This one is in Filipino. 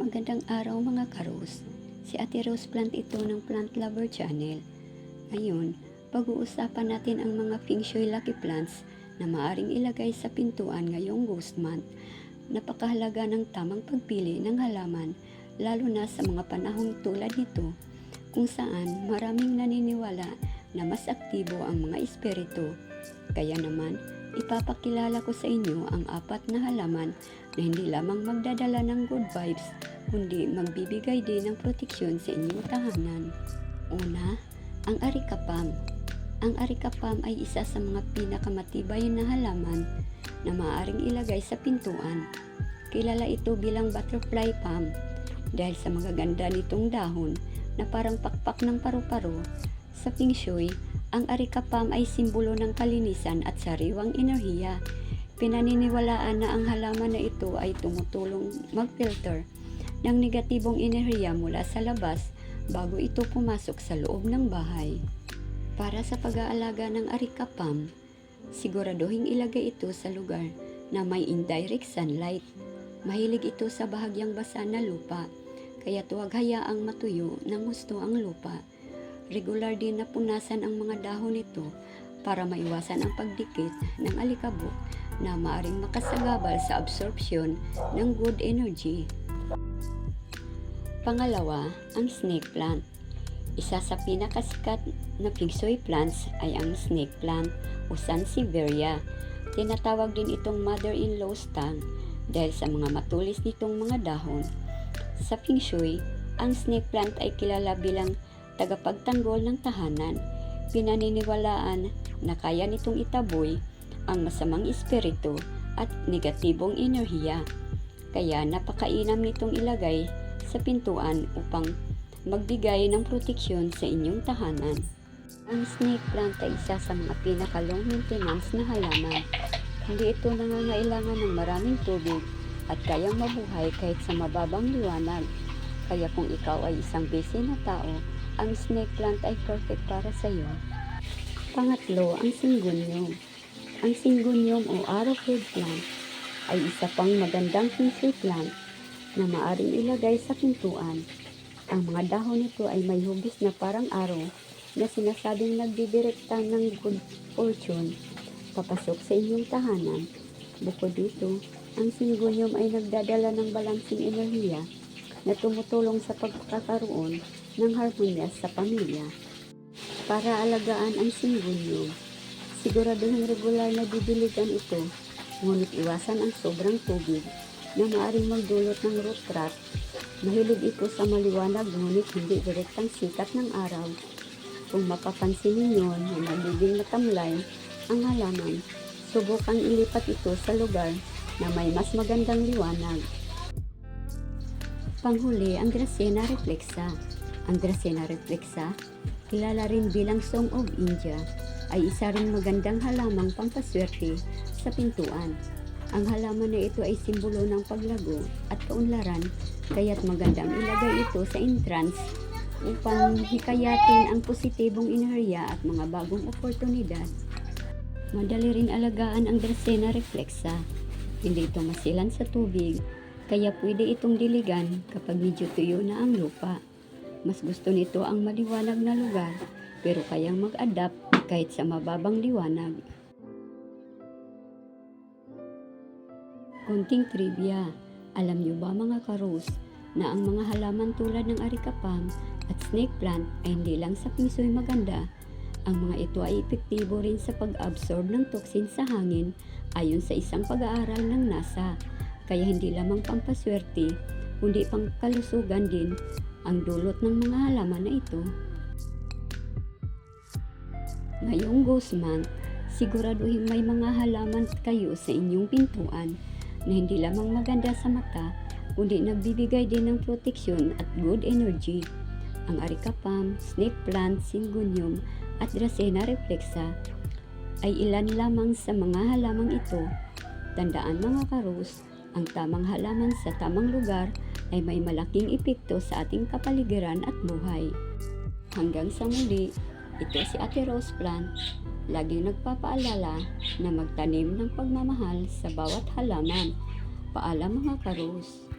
Magandang araw mga karos. Si Ate Rose Plant ito ng Plant Lover Channel. Ngayon, pag-uusapan natin ang mga Feng Shui Lucky Plants na maaring ilagay sa pintuan ngayong Ghost Month. Napakahalaga ng tamang pagpili ng halaman, lalo na sa mga panahong tulad nito, kung saan maraming naniniwala na mas aktibo ang mga espiritu. Kaya naman, ipapakilala ko sa inyo ang apat na halaman na hindi lamang magdadala ng good vibes, kundi magbibigay din ng proteksyon sa inyong tahanan. Una, ang arikapam. Ang arikapam ay isa sa mga pinakamatibay na halaman na maaaring ilagay sa pintuan. Kilala ito bilang butterfly palm dahil sa magaganda nitong dahon na parang pakpak ng paru-paro. Sa Feng Shui, ang arikapam ay simbolo ng kalinisan at sariwang enerhiya. Pinaniniwalaan na ang halaman na ito ay tumutulong mag-filter ng negatibong enerhiya mula sa labas bago ito pumasok sa loob ng bahay. Para sa pag-aalaga ng arikapam, siguraduhin ilagay ito sa lugar na may indirect sunlight. Mahilig ito sa bahagyang basa na lupa, kaya huwag hayaang matuyo ng gusto ang lupa. Regular din na punasan ang mga dahon nito para maiwasan ang pagdikit ng alikabok na maaring makasagabal sa absorption ng good energy. Pangalawa, ang snake plant. Isa sa pinakasikat na feng shui plants ay ang snake plant o Sansevieria. Tinatawag din itong mother-in-law's tongue dahil sa mga matulis nitong mga dahon. Sa feng shui, ang snake plant ay kilala bilang tagapagtanggol ng tahanan. Pinaniniwalaan na kaya nitong itaboy ang masamang espiritu at negatibong enerhiya. Kaya napakainam nitong ilagay sa pintuan upang magbigay ng proteksyon sa inyong tahanan. Ang snake plant ay isa sa mga pinaka-low maintenance na halaman. Hindi ito nangangailangan ng maraming tubig at kayang mabuhay kahit sa mababang liwanag. Kaya kung ikaw ay isang busy na tao, ang snake plant ay perfect para sa iyo. Pangatlo, ang singonyom. Ang singonyom o arrowhead plant ay isa pang magandang shui plant na maaring ilagay sa pintuan. Ang mga dahon nito ay may hugis na parang araw na sinasabing nagdidirekta ng good fortune papasok sa inyong tahanan. Bukod dito, ang singonyom ay nagdadala ng balansing enerhiya na tumutulong sa pagkakaroon ng harmonyas sa pamilya. Para alagaan ang singonyom, siguraduhin regular na didiligan ito, ngunit iwasan ang sobrang tubig na maaaring magdulot ng root rot. Mahilig ito sa maliwanag ngunit hindi direktang sikat ng araw. Kung mapapansin ninyo na magiging matamlay ang halaman, subukang ilipat ito sa lugar na may mas magandang liwanag. Panghuli, ang Dracena reflexa. Ang Dracena reflexa, kilala rin bilang Song of India, ay isa ring magandang halamang pampaswerte sa pintuan. Ang halaman na ito ay simbolo ng paglago at kaunlaran, kaya't magandang ilagay ito sa entrance upang hikayatin ang positibong enerhiya at mga bagong oportunidad. Madali rin alagaan ang Dracena reflexa. Hindi ito masilan sa tubig, kaya pwede itong diligan kapag medyo tuyo na ang lupa. Mas gusto nito ang maliwanag na lugar, pero kayang mag-adapt kahit sa mababang liwanag. Kunting trivia. Alam niyo ba mga karos na ang mga halaman tulad ng arikapam at snake plant ay hindi lang sa shui maganda. Ang mga ito ay epektibo rin sa pag-absorb ng toxin sa hangin ayon sa isang pag-aaral ng NASA. Kaya hindi lamang pampaswerte, kundi pang kalusugan din ang dulot ng mga halaman na ito. Ngayong Ghost Month, siguraduhin may mga halaman kayo sa inyong pintuan na hindi lamang maganda sa mata, kundi nagbibigay din ng proteksyon at good energy. Ang arikapam, snake plant, singonium, at dracena reflexa ay ilan lamang sa mga halamang ito. Tandaan mga karos, ang tamang halaman sa tamang lugar ay may malaking epekto sa ating kapaligiran at buhay. Hanggang sa muli, ito si Ate Rose Plant, laging nagpapaalala na magtanim ng pagmamahal sa bawat halaman. Paalam mga karos.